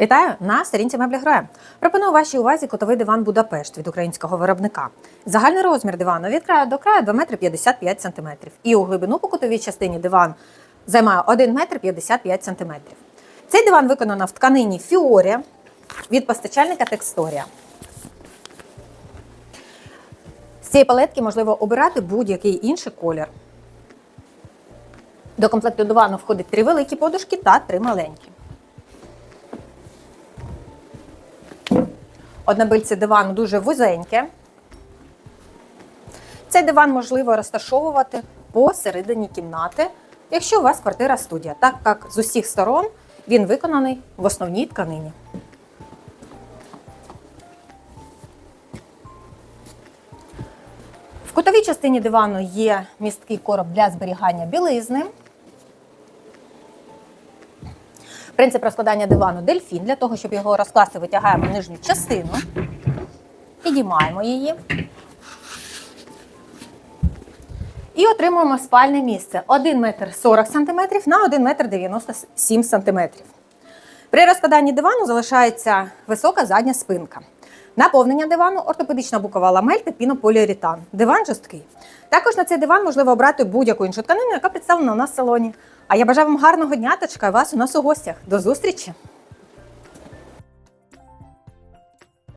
Вітаю на сторінці меблі Гроя. Пропоную вашій увазі котовий диван Будапешт від українського виробника. Загальний розмір дивану від краю до краю 2 метри 55 сантиметрів. І у глибину по кутовій частині диван займає 1 метр 55 сантиметрів. Цей диван виконано в тканині Фіорія від постачальника Тексторія. З цієї палетки можливо обирати будь-який інший колір. До комплекту дивану входить три великі подушки та три маленькі. Однобильце дивану дуже вузеньке. Цей диван можливо розташовувати посередині кімнати, якщо у вас квартира студія, так як з усіх сторон він виконаний в основній тканині. В кутовій частині дивану є місткий короб для зберігання білизни. Принцип розкладання дивану дельфін. Для того, щоб його розкласти, витягаємо нижню частину, підіймаємо її. І отримуємо спальне місце 1 метр 40 см на 1 метр 97 см. При розкладанні дивану залишається висока задня спинка. Наповнення дивану ортопедична букова ламель та пінополіуретан. Диван жорсткий. Також на цей диван можливо обрати будь-яку іншу тканину, яка представлена у нас в салоні. А я бажаю вам гарного дня та чекаю вас у нас у гостях. До зустрічі!